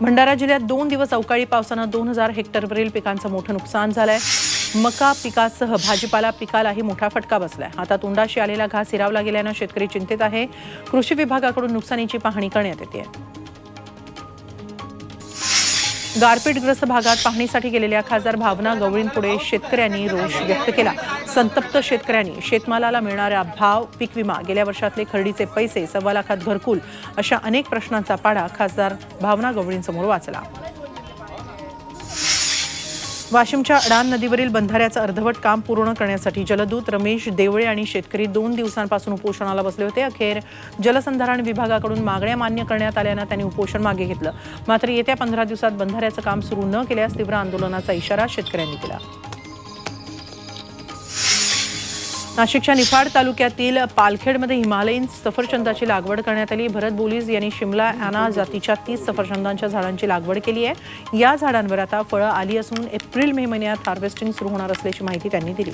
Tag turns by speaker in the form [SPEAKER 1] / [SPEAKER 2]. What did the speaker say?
[SPEAKER 1] भंडारा जिल्ह्यात दोन दिवस अवकाळी पावसानं दोन हजार हेक्टरवरील पिकांचं मोठं नुकसान झालंय. मका पिकासह भाजीपाला पिकालाही मोठा फटका बसलाय. आता तोंडाशी आलेला घास हिरावला गेल्यानं शेतकरी चिंतेत आहे. कृषी विभागाकडून नुकसानीची पाहणी करण्यात येते गारपीटग्रस्त भागात पाहणीसाठी गेलेल्या खासदार भावना गवळींपुढे शेतकऱ्यांनी रोष व्यक्त केला. संतप्त शेतकऱ्यांनी शेतमालाला मिळणारा भाव पीक विमा गेल्या वर्षातले खर्डीचे पैसे सव्वा लाखात घरकुल अशा अनेक प्रश्नांचा पाडा खासदार भावना गवळींसमोर वाचला. वाशिमच्या अडान नदीवरील बंधाऱ्याचं अर्धवट काम पूर्ण करण्यासाठी जलदूत रमेश देवळे आणि शेतकरी दोन दिवसांपासून उपोषणाला बसले होते. अखेर जलसंधारण विभागाकडून मागण्या मान्य करण्यात आल्यानं त्यांनी उपोषण मागे घेतलं. मात्र येत्या पंधरा दिवसात बंधाऱ्याचं काम सुरू न केल्यास तीव्र आंदोलनाचा इशारा शेतकऱ्यांनी दिला नाशिकच्या निफाड तालुक्यातील पालखेडमध्ये हिमालयीन सफरचंदाची लागवड करण्यात आली. भरत बोलीज यांनी शिमला अॅना जातीच्या तीस सफरचंदांच्या झाडांची लागवड केली आहे. या झाडांवर आता फळं आली असून एप्रिल मे महिन्यात हार्वेस्टिंग सुरू होणार असल्याची माहिती त्यांनी दिली